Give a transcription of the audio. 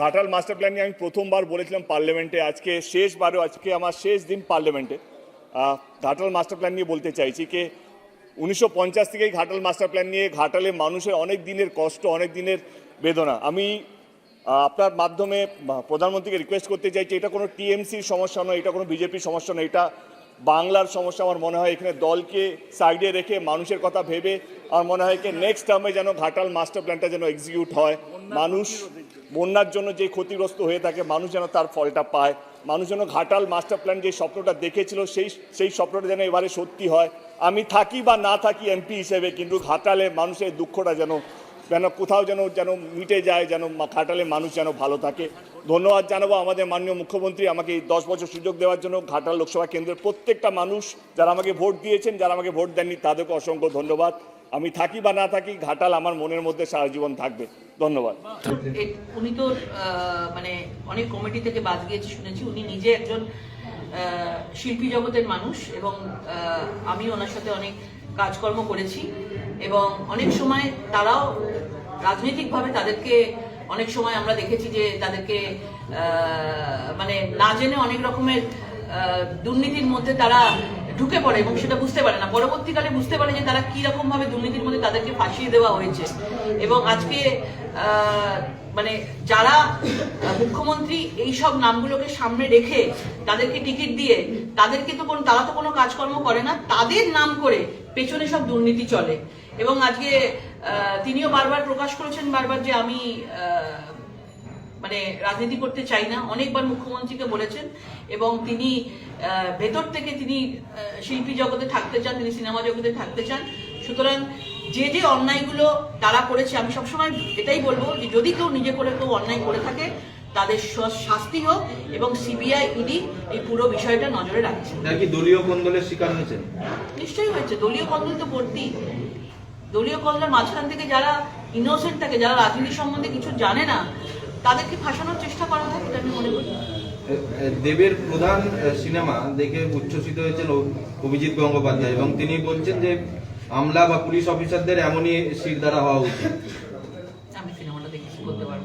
Ghatal master plan নিয়ে আমি প্রথমবার বলেছিলাম পার্লামেন্টে, আজকে শেষবারও, আজকে আমার শেষ দিন পার্লামেন্টে। ঘাটাল মাস্টার প্ল্যান নিয়ে বলতে চাইছি কি, উনিশশো পঞ্চাশ থেকেই ঘাটাল মাস্টার প্ল্যান নিয়ে ঘাটালে মানুষের অনেক দিনের কষ্ট, অনেক দিনের বেদনা। আমি আপনার মাধ্যমে প্রধানমন্ত্রীকে রিকোয়েস্ট করতে চাইছি, এটা কোনো টিএমসির সমস্যা নয়, এটা কোনো বিজেপির সমস্যা নয়, এটা বাংলার সমস্যা আমার মনে হয় এখানে দলকে সাইডে রেখে মানুষের কথা ভেবে আমার মনে হয় কি নেক্সট টার্মে যেন ঘাটাল মাস্টার প্ল্যানটা যেন এক্সিকিউট হয়। মানুষ বন্যার জন্য যে ক্ষতিগ্রস্ত হয়ে থাকে, মানুষ যেন তার ফলটা পায়। মানুষ যেন ঘাটাল মাস্টার প্ল্যান যে স্বপ্নটা দেখেছিল, সেই সেই স্বপ্নটা যেন এবারে সত্যি হয়। আমি থাকি বা না থাকি এমপি হিসেবে, কিন্তু ঘাটালে মানুষের দুঃখটা যেন যেন কোথাও যেন যেন মিটে যায়, যেন ঘাটালে মানুষ যেন ভালো থাকে। ধন্যবাদ জানাব আমাদের মাননীয় মুখ্যমন্ত্রী আমাকে এই দশ বছর সুযোগ দেওয়ার জন্য। ঘাটাল লোকসভা কেন্দ্রের প্রত্যেকটা মানুষ যারা আমাকে ভোট দিয়েছেন, যারা আমাকে ভোট দেননি, তাদেরকে অসংখ্য ধন্যবাদ। আমি থাকি বা না থাকি, ঘাটাল আমার মনের মধ্যে সারা জীবন থাকবে। ধন্যবাদ। উনি তো মানে অনেক কমিটি থেকে বাদ গিয়েছে শুনেছি, উনি নিজে একজন শিল্পী জগতের মানুষ এবং আমি ওনার সাথে অনেক কাজকর্ম করেছি এবং অনেক সময় তারাও রাজনৈতিকভাবে তাদেরকে অনেক সময় আমরা দেখেছি যে তাদেরকে মানে না জেনে অনেক রকমের দুর্নীতির মধ্যে তারা ঢুকে পড়ে এবং সেটা বুঝতে পারে না। পরবর্তীকালে বুঝতে পারে যে তারা কি রকম ভাবে দুর্নীতির মধ্যে তাদেরকে ফাঁসিয়ে দেওয়া হয়েছে। এবং আজকে মানে যারা মুখ্যমন্ত্রী এই সব নামগুলোকে সামনে রেখে তাদেরকে টিকিট দিয়ে, তাদেরকে তো কোনো, তারা তো কোনো কাজকর্ম করে না, তাদের নাম করে পেছনে সব দুর্নীতি চলে। এবং আজকে তিনিও বারবার প্রকাশ করেছেন বারবার যে আমি মানে রাজনীতি করতে চাই না। অনেকবার মুখ্যমন্ত্রীকে বলেছেন এবং তিনি ভেতর থেকে তিনি শিল্পী জগতে থাকতে চান তিনি সিনেমা জগতে থাকতে চান। সুতরাং যে যে অন্যায়গুলো তারা করেছে আমি সবসময় এটাই বলব যে যদি কেউ নিজে করে কেউ অন্যায় করে থাকে তাদের শাস্তি হোক এবং সিবিআই ইডি এই পুরো বিষয়টা নজরে রাখছে। দলীয় কোন্দলের শিকার হয়েছেন? নিশ্চয়ই হয়েছে। দলীয় কন্দল তো ভর্তি দলীয় কলরার মাঝখান থেকে যারা ইনোসেন্ট থাকে যারা রাজনীতি সম্বন্ধে কিছু জানে না তাদেরকে ফাঁসানোর চেষ্টা করা হয় এটা আমি মনে করি। দেবের প্রধান সিনেমা দেখে উচ্ছ্বসিত হয়েছেন অভিজিৎ গঙ্গোপাধ্যায় এবং তিনি বলছেন যে আমলা বা পুলিশ অফিসারদের এমনই শিরদারা হওয়া উচিত। আমি সিনেমাটা দেখে পারব?